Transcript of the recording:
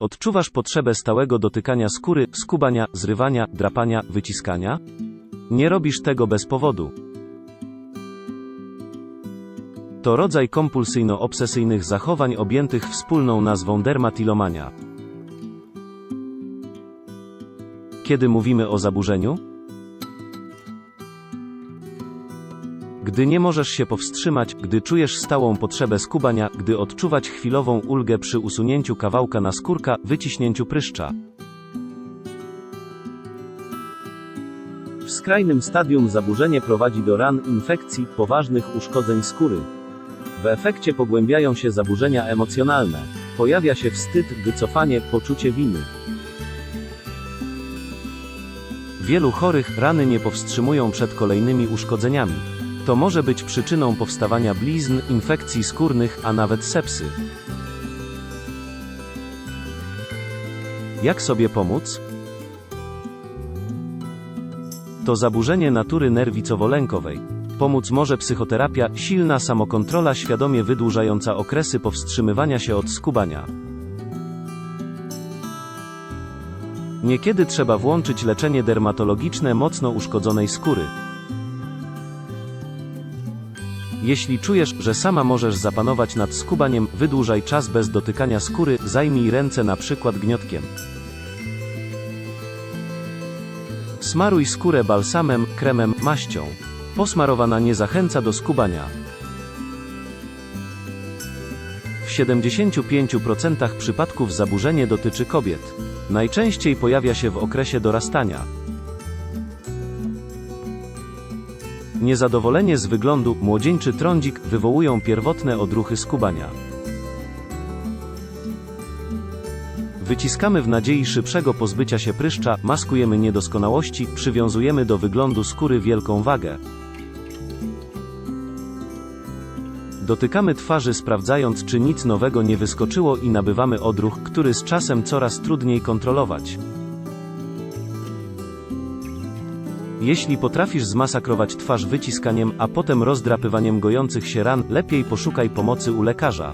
Odczuwasz potrzebę stałego dotykania skóry, skubania, zrywania, drapania, wyciskania? Nie robisz tego bez powodu. To rodzaj kompulsyjno-obsesyjnych zachowań objętych wspólną nazwą dermatilomania. Kiedy mówimy o zaburzeniu? Gdy nie możesz się powstrzymać, gdy czujesz stałą potrzebę skubania, gdy odczuwać chwilową ulgę przy usunięciu kawałka naskórka, wyciśnięciu pryszcza. W skrajnym stadium zaburzenie prowadzi do ran, infekcji, poważnych uszkodzeń skóry. W efekcie pogłębiają się zaburzenia emocjonalne. Pojawia się wstyd, wycofanie, poczucie winy. Wielu chorych rany nie powstrzymują przed kolejnymi uszkodzeniami. To może być przyczyną powstawania blizn, infekcji skórnych, a nawet sepsy. Jak sobie pomóc? To zaburzenie natury nerwicowo-lękowej. Pomóc może psychoterapia, silna samokontrola świadomie wydłużająca okresy powstrzymywania się od skubania. Niekiedy trzeba włączyć leczenie dermatologiczne mocno uszkodzonej skóry. Jeśli czujesz, że sama możesz zapanować nad skubaniem, wydłużaj czas bez dotykania skóry, zajmij ręce na przykład gniotkiem. Smaruj skórę balsamem, kremem, maścią. Posmarowana nie zachęca do skubania. W 75% przypadków zaburzenie dotyczy kobiet. Najczęściej pojawia się w okresie dorastania. Niezadowolenie z wyglądu, młodzieńczy trądzik wywołują pierwotne odruchy skubania. Wyciskamy w nadziei szybszego pozbycia się pryszcza, maskujemy niedoskonałości, przywiązujemy do wyglądu skóry wielką wagę. Dotykamy twarzy sprawdzając czy nic nowego nie wyskoczyło i nabywamy odruch, który z czasem coraz trudniej kontrolować. Jeśli potrafisz zmasakrować twarz wyciskaniem, a potem rozdrapywaniem gojących się ran, lepiej poszukaj pomocy u lekarza.